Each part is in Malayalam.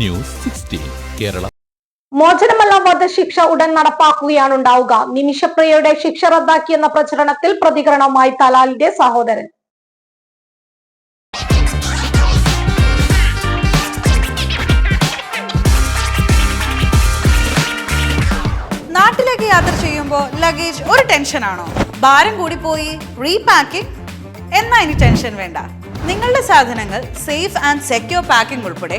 News sixteen Kerala. മോചനമല്ല വധശിക്ഷ ഉടൻ നടപ്പാക്കുകയാണ് ഉണ്ടാവുക നിമിഷപ്രിയയുടെ ശിക്ഷ റദ്ദാക്കിയെന്ന പ്രചരണത്തിൽ പ്രതികരണവുമായി തലാലിന്റെ സഹോദരൻ. നാട്ടിലേക്ക് യാത്ര ചെയ്യുമ്പോൾ ലഗേജ് ഒരു ടെൻഷനാണോ ഭാരം കൂടി കൂടിപ്പോയി റീപാക്കിംഗ് എന്നാ ഇനി ടെൻഷൻ വേണ്ട. നിങ്ങളുടെ സാധനങ്ങൾ സേഫ് ആൻഡ് സെക്യൂർ പാക്കിംഗ് ഉൾപ്പെടെ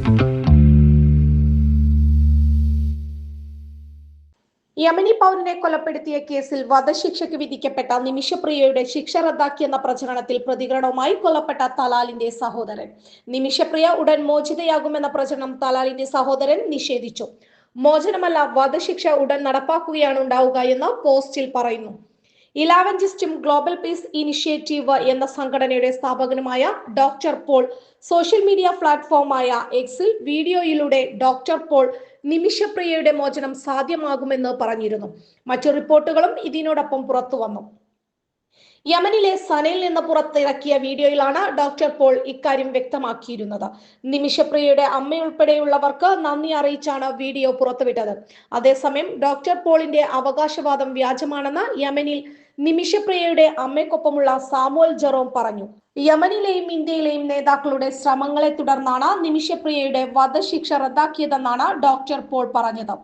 യമനി പൗരനെ കൊലപ്പെടുത്തിയ കേസിൽ വധശിക്ഷയ്ക്ക് വിധിക്കപ്പെട്ട നിമിഷപ്രിയയുടെ ശിക്ഷ റദ്ദാക്കിയെന്ന പ്രചരണത്തിൽ പ്രതികരണവുമായി കൊല്ലപ്പെട്ട തലാലിന്റെ സഹോദരൻ. നിമിഷപ്രിയ ഉടൻ മോചിതയാകുമെന്ന പ്രചരണം തലാലിന്റെ സഹോദരൻ നിഷേധിച്ചു. മോചനമല്ല വധശിക്ഷ ഉടൻ നടപ്പാക്കുകയാണ് ഉണ്ടാവുക എന്ന് പോസ്റ്റിൽ പറയുന്നു. ഇലാവഞ്ചിസ്റ്റും ഗ്ലോബൽ പീസ് ഇനിഷ്യേറ്റീവ് എന്ന സംഘടനയുടെ സ്ഥാപകനുമായ ഡോക്ടർ പോൾ സോഷ്യൽ മീഡിയ പ്ലാറ്റ്ഫോമായ എക്സിൽ വീഡിയോയിലൂടെ ഡോക്ടർ പോൾ നിമിഷപ്രിയയുടെ മോചനം സാധ്യമാകുമെന്ന് പറഞ്ഞിരുന്നു. മറ്റു റിപ്പോർട്ടുകളും ഇതിനോടൊപ്പം പുറത്തു വന്നു യമനിലെ സനയിൽ നിന്ന് പുറത്തിറക്കിയ വീഡിയോയിലാണ് ഡോക്ടർ പോൾ ഇക്കാര്യം വ്യക്തമാക്കിയിരുന്നത്. നിമിഷപ്രിയയുടെ അമ്മയുൾപ്പെടെയുള്ളവർക്ക് നന്ദി അറിയിച്ചാണ് വീഡിയോ പുറത്തുവിട്ടത്. അതേസമയം ഡോക്ടർ പോളിന്റെ അവകാശവാദം വ്യാജമാണെന്ന് യമനിൽ നിമിഷപ്രിയയുടെ അമ്മയ്ക്കൊപ്പമുള്ള സാമുവൽ ജെറോം പറഞ്ഞു. യമനിലെയും ഇന്ത്യയിലെയും നേതാക്കളുടെ ശ്രമങ്ങളെ തുടർന്നാണ് നിമിഷപ്രിയയുടെ വധശിക്ഷ റദ്ദാക്കിയതെന്നാണ് ഡോക്ടർ പോൾ പറഞ്ഞത്.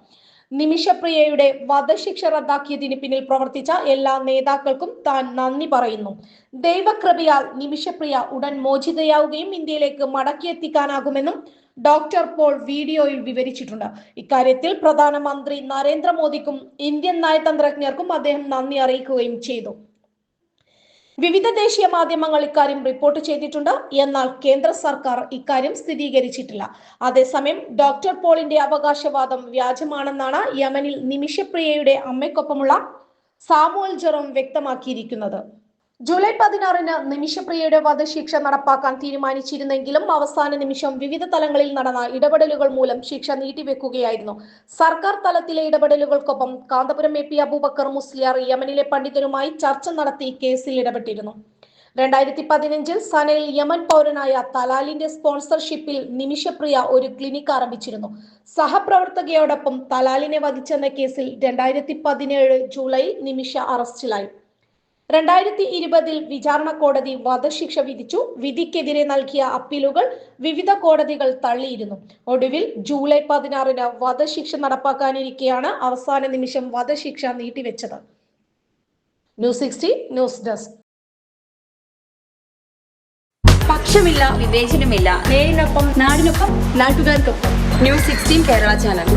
നിമിഷപ്രിയയുടെ വധശിക്ഷ റദ്ദാക്കിയതിന് പിന്നിൽ പ്രവർത്തിച്ച എല്ലാ നേതാക്കൾക്കും താൻ നന്ദി പറയുന്നു. ദൈവകൃപയാൽ നിമിഷപ്രിയ ഉടൻ മോചിതയാവുകയും ഇന്ത്യയിലേക്ക് മടക്കിയെത്തിക്കാനാകുമെന്നും ഡോക്ടർ പോൾ വീഡിയോയിൽ വിവരിച്ചിട്ടുണ്ട്. ഇക്കാര്യത്തിൽ പ്രധാനമന്ത്രി നരേന്ദ്രമോദിക്കും ഇന്ത്യൻ നയതന്ത്രജ്ഞർക്കും അദ്ദേഹം നന്ദി അറിയിക്കുകയും ചെയ്തു. വിവിധ ദേശീയ മാധ്യമങ്ങൾ ഇക്കാര്യം റിപ്പോർട്ട് ചെയ്തിട്ടുണ്ട്. എന്നാൽ കേന്ദ്ര സർക്കാർ ഇക്കാര്യം സ്ഥിരീകരിച്ചിട്ടില്ല. അതേസമയം ഡോക്ടർ പോളിന്റെ അവകാശവാദം വ്യാജമാണെന്നാണ് യമനിൽ നിമിഷപ്രിയയുടെ അമ്മയ്ക്കൊപ്പമുള്ള സാമുവൽ ജെറോം വ്യക്തമാക്കിയിരിക്കുന്നത്. ജൂലൈ പതിനാറിന് നിമിഷപ്രിയയുടെ വധശിക്ഷ നടപ്പാക്കാൻ തീരുമാനിച്ചിരുന്നെങ്കിലും അവസാന നിമിഷം വിവിധ തലങ്ങളിൽ നടന്ന ഇടപെടലുകൾ മൂലം ശിക്ഷ നീട്ടിവെക്കുകയായിരുന്നു. സർക്കാർ തലത്തിലെ ഇടപെടലുകൾക്കൊപ്പം കാന്തപുരം എ പി അബൂബക്കർ മുസ്ലിയാർ യമനിലെ പണ്ഡിതരുമായി ചർച്ച നടത്തി കേസിൽ ഇടപെട്ടിരുന്നു. രണ്ടായിരത്തി പതിനഞ്ചിൽ സനയിൽ യമൻ പൗരനായ തലാലിന്റെ സ്പോൺസർഷിപ്പിൽ നിമിഷപ്രിയ ഒരു ക്ലിനിക് ആരംഭിച്ചിരുന്നു. സഹപ്രവർത്തകയോടൊപ്പം തലാലിനെ വധിച്ചെന്ന കേസിൽ രണ്ടായിരത്തി പതിനേഴ് ജൂലൈ നിമിഷ അറസ്റ്റിലായി. രണ്ടായിരത്തി ഇരുപതിൽ വിചാരണ കോടതി വധശിക്ഷ വിധിച്ചു. വിധിക്കെതിരെ നൽകിയ അപ്പീലുകൾ വിവിധ കോടതികൾ തള്ളിയിരുന്നു. ഒടുവിൽ ജൂലൈ പതിനാറിന് വധശിക്ഷ നടപ്പാക്കാനിരിക്കെയാണ് അവസാന നിമിഷം വധശിക്ഷ നീട്ടിവെച്ചത്. News sixty news desk. പക്ഷമില്ല വിവേചനമില്ല. നേരിനൊപ്പം നാടിനൊപ്പം നാട്ടുകാർക്കൊപ്പം. News sixteen Kerala channel.